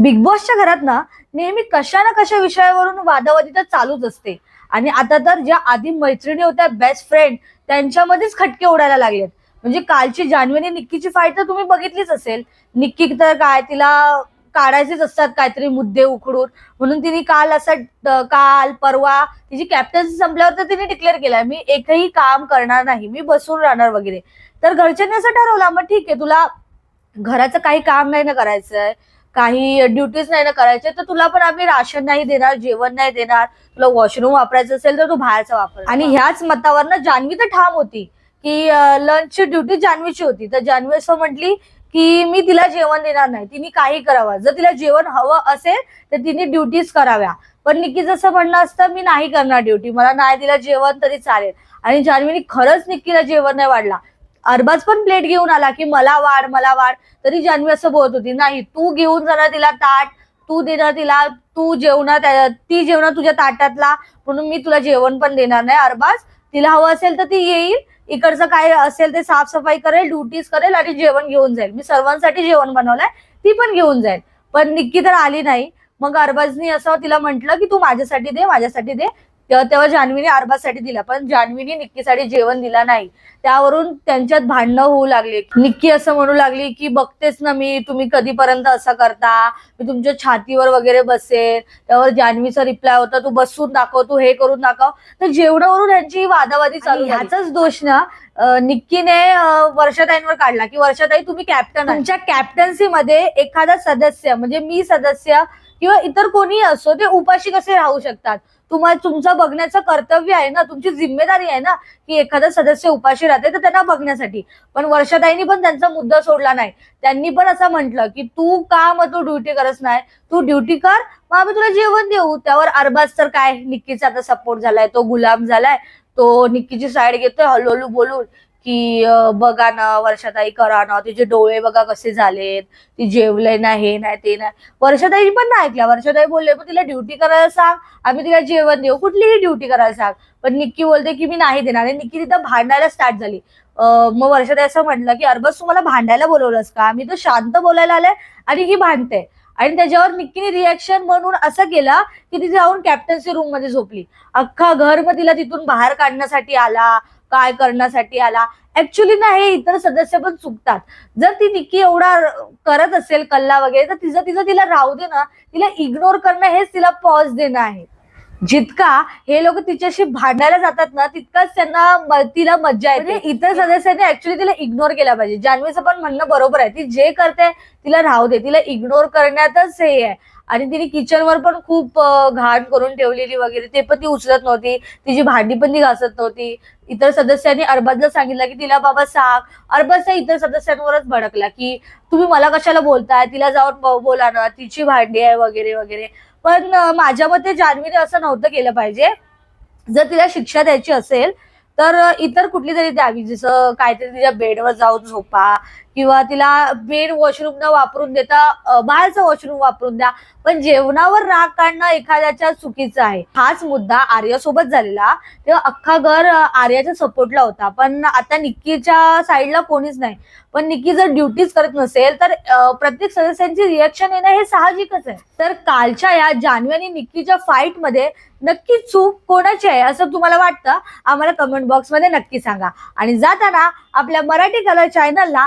Big बॉसच्या घरात ना नेहमी कशा ना कशा विषयावरून वादावादी तर चालूच असते. आणि आता तर ज्या आधी मैत्रिणी होत्या बेस्ट फ्रेंड त्यांच्यामध्येच खटके उडायला लागलेत. म्हणजे कालची जान्हवी आणि निक्कीची फाईट तर तुम्ही बघितलीच असेल. निक्की तर काय तिला काढायचेच असतात काहीतरी मुद्दे उखडून. म्हणून तिने काल असं काल परवा तिची कॅप्टन्सी संपल्यावर तर तिने डिक्लेअर केलाय मी एकही काम करणार नाही मी बसून राहणार वगैरे. तर घरच्यांनी असं ठरवलं मग ठीक आहे तुला घराचं काही काम नाही ना करायचंय काही ड्युटीज नाही ना करायचे तर तुला पण आम्ही राशन नाही देणार जेवण नाही देणार. तुला वॉशरूम वापरायचं असेल तर तू बाहेरचा वापर. आणि ह्याच मतावरनं जान्हवी तर ठाम होती की लंचची ड्युटी जान्हवीची होती. तर जान्हवी असं म्हटली की मी तिला जेवण देणार नाही तिने काही करावं. जर तिला जेवण हवं असेल तर तिने ड्युटीज कराव्या. पण निक्की जसं म्हणणं असतं मी नाही करणार ड्युटी मला नाही दिला जेवण तरी चालेल. आणि जान्हवीने खरंच निक्कीला जेवण नाही वाढला. अरबाज पण प्लेट घेऊन आला की मला वाढ मला वाढ. तरी जान्हवी असं बोलत होती नाही तू घेऊन जाणार तिला ताट तू देणार तिला तू जेवणार ती जेवणार तुझ्या ताटातला म्हणून मी तुला जेवण पण देणार नाही अरबाज. तिला हवं असेल तर ती येईल इकडचं काय असेल ते साफसफाई करेल ड्युटीज करेल आणि जेवण घेऊन जाईल. मी सर्वांसाठी जेवण बनवलंय ती पण घेऊन जाईल. पण निक्की तर आली नाही. मग अरबाजनी असं तिला म्हटलं की तू माझ्यासाठी दे माझ्यासाठी दे तेव्हा तेव्हा जान्हवीने अरबाजसाठी दिला पण जान्हवीने निक्कीसाठी जेवण दिला नाही. त्यावरून त्यांच्यात भांडणं होऊ लागली. निक्की असं म्हणू लागली की बघतेच ना मी तुम्ही कधीपर्यंत असं करता? मी तुमच्या छातीवर वगैरे बसेल. त्यावर जान्हवीचा रिप्लाय होता तू बसून दाखव तू हे करून दाखव. तर जेवणावरून यांची वादावादी चालू ह्याचाच दोष ना निक्कीने अं, वर्षाताईंवर काढला की वर्षाताई तुम्ही कॅप्टन तुमच्या कॅप्टन्सीमध्ये एखादा सदस्य म्हणजे मी सदस्य किंवा इतर कोणी असो ते उपाशी कसे राहू शकतात? तुम्हाला तुमचं बघण्याचं कर्तव्य आहे ना तुमची जिम्मेदारी आहे ना की एखादा सदस्य उपाशी राहते तर त्यांना बघण्यासाठी. पण वर्षाताईंनी पण त्यांचा मुद्दा सोडला नाही. त्यांनी पण असं म्हटलं की तू का मग तू ड्युटी करत नाही? तू ड्युटी कर मग आम्ही तुला जेवण देऊ. त्यावर अरबाज तर काय? निक्कीचा आता सपोर्ट झालाय तो गुलाम झालाय. तो निक्कीची साईड घेतोय हळूहळू बोलून की बघा ना वर्षाताई करा ना तिचे डोळे बघा कसे झालेत ती जेवलंय ना हे नाही ते नाही. वर्षाताई पण नाही ऐकल्या वर्षाताई बोलले मग तिला ड्युटी करायला सांग आम्ही तिला जेवण देऊ. कुठलीही ड्युटी करायला सांग. पण निक्की बोलते की मी नाही देणार. आणि निक्की तिथं भांडायला स्टार्ट झाली. मग वर्षाताई असं म्हटलं की अरबस तुम्हाला भांडायला बोलवलंस का? मी तर शांत बोलायला आलंय आणि ही भांडते. आणि त्याच्यावर निक्कीने रिॲक्शन म्हणून असं केलं की ती जाऊन कॅप्टन्सी रूममध्ये झोपली. अख्खा घर मग तिला तिथून बाहेर काढण्यासाठी आला काय करण्यासाठी आला. ऍक्च्युली ना हे इतर सदस्य पण चुकतात. जर ती निक्की एवढा करत असेल कल्ला वगैरे तर तिचं तिचं तिला राहू दे ना. तिला इग्नोर करणं हेच तिला पॉज देणं आहे. जितका हे लोक तिच्याशी भांडायला जातात ना तितकाच त्यांना तिला मज्जा येते. म्हणजे इतर सदस्यांनी ऍक्च्युली तिला इग्नोर केला पाहिजे. जान्हवीचं पण म्हणणं बरोबर आहे. ती जे करते तिला राहू दे. तिला इग्नोर करण्यातच हे आहे. आणि तिने किचनवर पण खूप घाण करून ठेवलेली वगैरे ते पण ती उचलत नव्हती. तिची भांडी पण ती घासत नव्हती. इतर सदस्यांनी अरबाजला सांगितलं की तिला बाबा सांग. अरबाजचा इतर सदस्यांवरच भडकला की तुम्ही मला कशाला बोलताय? तिला जाऊन बोला ना. तिची भांडी आहे वगैरे वगैरे. पण माझ्या मते जान्हवीने असं नव्हतं केलं पाहिजे. जर तिला शिक्षा द्यायची असेल तर इतर कुठली तरी द्यावी जसं काहीतरी तिच्या बेडवर जाऊन झोपा किंवा तिला मेन वॉशरूम न वापरून देता अं, बाहेरचं वॉशरूम वापरून द्या. पण जेवणावर राग काढणं एखाद्याच्या चुकीचं आहे. हाच मुद्दा आर्यासोबत झालेला. तेव्हा अख्खा घर आर्याच्या सपोर्टला होता. पण आता निक्कीच्या साईडला कोणीच नाही. पण निक्की जर ड्युटीज करत नसेल तर प्रत्येक सदस्यांची रिएक्शन येणं हे साहजिकच आहे. तर कालच्या या जान्हवी आणि निक्कीच्या फाईटमध्ये नक्की चूक कोणाची आहे असं तुम्हाला वाटतं? आम्हाला कमेंट बॉक्समध्ये नक्की सांगा. आणि जाताना आपल्या मराठी कलर चॅनलला